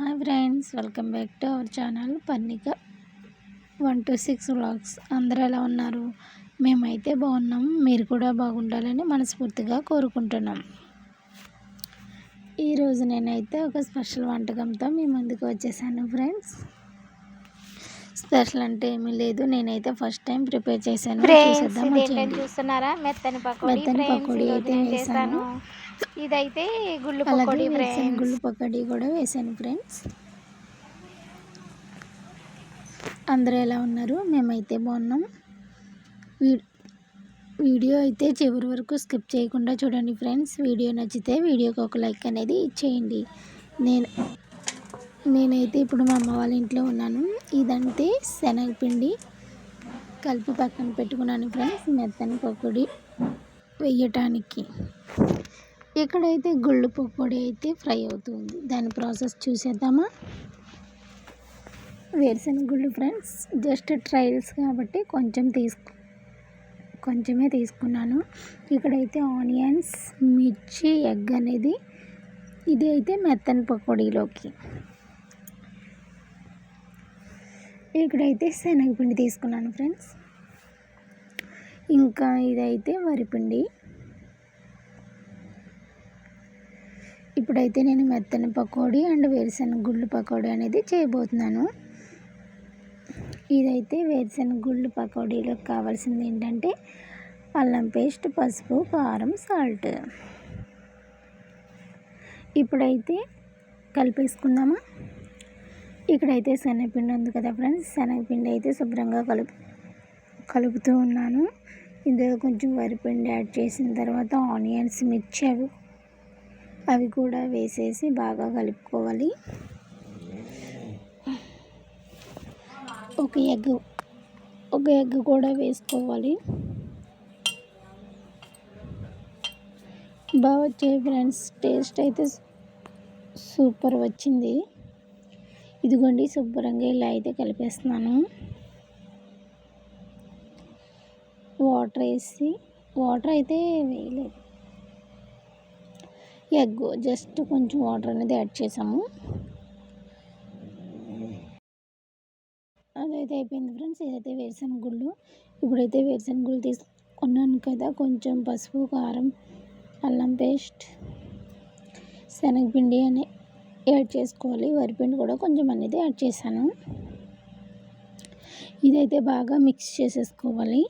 Hi friends welcome back to our channel Parnika one two six vlogs. అందరూ ఎలా ఉన్నారు? మేమైతే బాగున్నాం. మీరు కూడా బాగుండాలని మనస్ఫూర్తిగా కోరుకుంటున్నాం. ఈరోజు నేనైతే ఒక స్పెషల్ వంటకంతో మీ ముందుకు వచ్చేసాను ఫ్రెండ్స్. స్పెషల్ అంటే ఏమీ లేదు. నేనైతే ఫస్ట్ టైం ప్రిపేర్ చేశాను. చూస్తున్నారా? మెత్తని మెత్తని పకోడీ అయితే వేసాను. ఇదైతే గుళ్ళు వేసాను. గుళ్ళు పకోడీ కూడా వేసాను ఫ్రెండ్స్. అందరూ ఎలా ఉన్నారు? మేమైతే బాగున్నాం. వీడియో అయితే చివరి వరకు స్కిప్ చేయకుండా చూడండి ఫ్రెండ్స్. వీడియో నచ్చితే వీడియోకి ఒక లైక్ అనేది ఇచ్చేయండి. నేను నేనైతే ఇప్పుడు మా అమ్మ వాళ్ళ ఇంట్లో ఉన్నాను. ఇదంటే శనగపిండి కలిపి పక్కన పెట్టుకున్నాను ఫ్రెండ్స్ మెత్తని పకోడీ వేయటానికి. ఇక్కడైతే గుళ్ళు పకోడీ అయితే ఫ్రై అవుతుంది దాని ప్రాసెస్ చూసేద్దామా? వేరుశనగ గుళ్ళు ఫ్రెండ్స్ జస్ట్ ట్రయల్స్ కాబట్టి కొంచెం తీసుకు కొంచెమే తీసుకున్నాను. ఇక్కడైతే ఆనియన్స్ మిర్చి ఎగ్ అనేది ఇది అయితే మెత్తని పకోడీలోకి. ఇక్కడైతే శనగపిండి తీసుకున్నాను ఫ్రెండ్స్. ఇంకా ఇదైతే వరిపిండి. ఇప్పుడైతే నేను మెత్తని పకోడీ అండ్ వేరుశనగ గుళ్ళు పకోడీ అనేది చేయబోతున్నాను. ఇదైతే వేరుశనగ గుళ్ళు పకోడీలోకి కావాల్సింది ఏంటంటే అల్లం పేస్ట్ పసుపు కారం సాల్ట్. ఇప్పుడైతే కలిపేసుకుందామా? ఇక్కడైతే శనగపిండి ఉంది కదా ఫ్రెండ్స్. శనగపిండి అయితే శుభ్రంగా కలుపు కలుపుతూ ఉన్నాను. ఇందులో కొంచెం వరిపిండి యాడ్ చేసిన తర్వాత ఆనియన్స్ మిర్చి అవి అవి కూడా వేసేసి బాగా కలుపుకోవాలి. ఒక ఎగ్ ఒక ఎగ్ కూడా వేసుకోవాలి. బాగా వచ్చాయి ఫ్రెండ్స్. టేస్ట్ అయితే సూపర్ వచ్చింది. ఇదిగోండి శుభ్రంగా ఇలా అయితే కలిపేస్తున్నాను. వాటర్ వేసి వాటర్ అయితే వేయలేదు. ఎగ్ జస్ట్ కొంచెం వాటర్ అనేది యాడ్ చేసాము. అదైతే అయిపోయింది ఫ్రెండ్స్ ఇదైతే వేరుశనగ గుళ్ళు ఇప్పుడైతే వేరుశనగ గుళ్ళు తీసుకున్నాను కదా కొంచెం పసుపు కారం అల్లం పేస్ట్ శనగపిండి అని యాడ్ చేసుకోవాలి. వరిపిండి కూడా కొంచెం అనేది యాడ్ చేశాను. ఇదైతే బాగా మిక్స్ చేసేసుకోవాలి.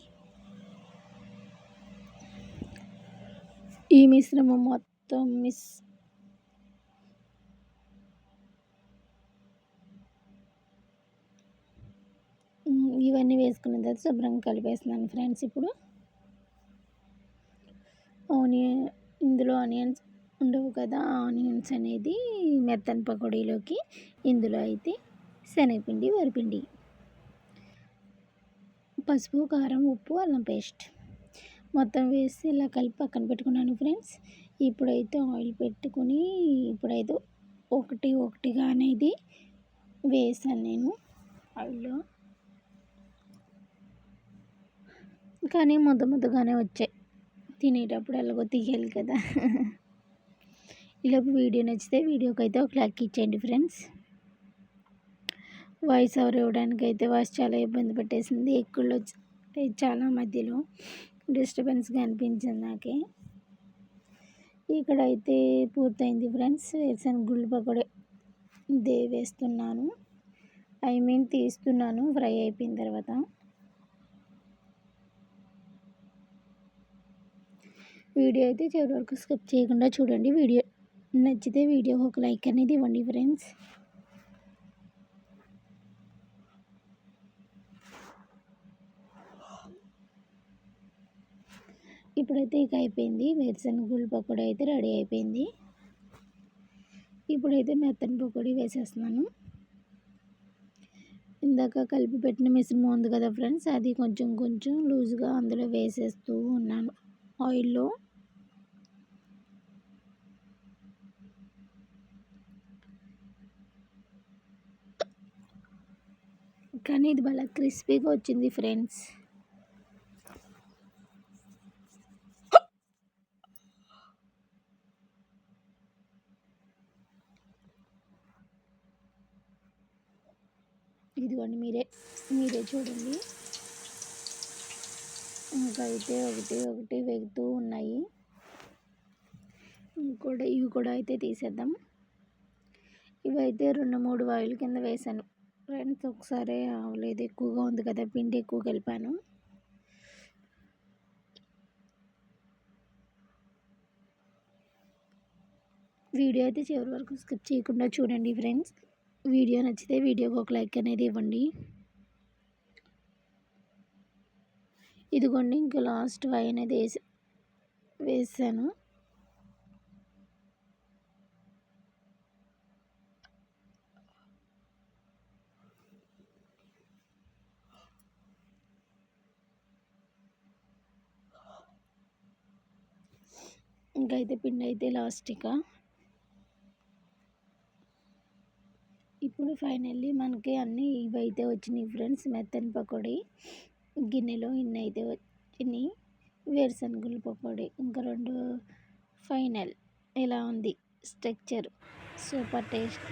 ఈ మిశ్రమం మొత్తం మిస్ ఇవన్నీ వేసుకున్న తర్వాత శుభ్రంగా కలిపేస్తున్నాను ఫ్రెండ్స్ ఇప్పుడు. ఆనియన్ ఇందులో ఆనియన్స్ ఉండవు కదా ఆనియన్స్ అనేది మెత్తని పకోడీలోకి. ఇందులో అయితే శనగపిండి వరిపిండి పసుపు కారం ఉప్పు అల్లం పేస్ట్ మొత్తం వేసి ఇలా కలిపి పక్కన పెట్టుకున్నాను ఫ్రెండ్స్. ఇప్పుడైతే ఆయిల్ పెట్టుకుని ఇప్పుడైతే ఒకటి ఒకటిగా అనేది వేసాను నేను ఆయిల్లో. కానీ ముద్ద ముద్దగానే వచ్చాయి. తినేటప్పుడు ఎలాగో తీయాలి కదా. ఇలాగ వీడియో నచ్చితే వీడియోకి అయితే ఒక లైక్ ఇచ్చేయండి ఫ్రెండ్స్. వాయిస్ ఓవర్ ఇవ్వడానికి అయితే వాయిస్ చాలా ఇబ్బంది పెట్టేసింది. ఎక్కువలో చాలా మధ్యలో డిస్టర్బెన్స్గా అనిపించింది నాకే. ఇక్కడైతే పూర్తయింది ఫ్రెండ్స్. వేసిన గుళ్ళు పకోడే ఇదే వేస్తున్నాను. ఐ మీన్ తీస్తున్నాను. ఫ్రై అయిపోయిన తర్వాత. వీడియో అయితే చివరి వరకు స్కిప్ చేయకుండా చూడండి. వీడియో నచ్చితే వీడియో ఒక లైక్ అనేది ఇవ్వండి ఫ్రెండ్స్. ఇప్పుడైతే ఇక అయిపోయింది. వేరుశనగ గుళ్ళు పకోడీ అయితే రెడీ అయిపోయింది. ఇప్పుడైతే మెత్తని పకోడీ వేసేస్తున్నాను. ఇందాక కలిపి పెట్టిన మిశ్రమం ఉంది కదా ఫ్రెండ్స్ అది కొంచెం కొంచెం లూజ్గా అందులో వేసేస్తూ ఉన్నాను. ఆయిల్లో కానీ ఇది బాగా క్రిస్పీగా వచ్చింది ఫ్రెండ్స్. ఇదిగోండి మీరే మీరే చూడండి. ఇంకా అయితే ఒకటి ఒకటి వెగుతూ ఉన్నాయి. ఇంకోటి ఇవి కూడా అయితే తీసేద్దాం. ఇవైతే రెండు మూడు వాయుల కింద వేసాను ఫ్రెండ్స్ ఒకసారి అవ్వలేదు ఎక్కువగా ఉంది కదా పిండి ఎక్కువ కలిపాను. వీడియో అయితే చివరి వరకు స్కిప్ చేయకుండా చూడండి ఫ్రెండ్స్. వీడియో నచ్చితే వీడియోకి ఒక లైక్ అనేది ఇవ్వండి. ఇదిగోండి ఇంకా లాస్ట్ వై అనేది వేసి వేసాను. ఇంకా అయితే పిండి అయితే లాస్ట్ ఇప్పుడు ఫైనల్లీ మనకి అన్నీ ఇవైతే వచ్చినాయి ఫ్రెండ్స్. మెత్తని పకోడీ గిన్నెలో ఇన్ని అయితే వచ్చినాయి వేరుశనగల పకోడీ ఇంకా రెండు ఫైనల్. ఇలా ఉంది స్ట్రక్చర్? Super taste.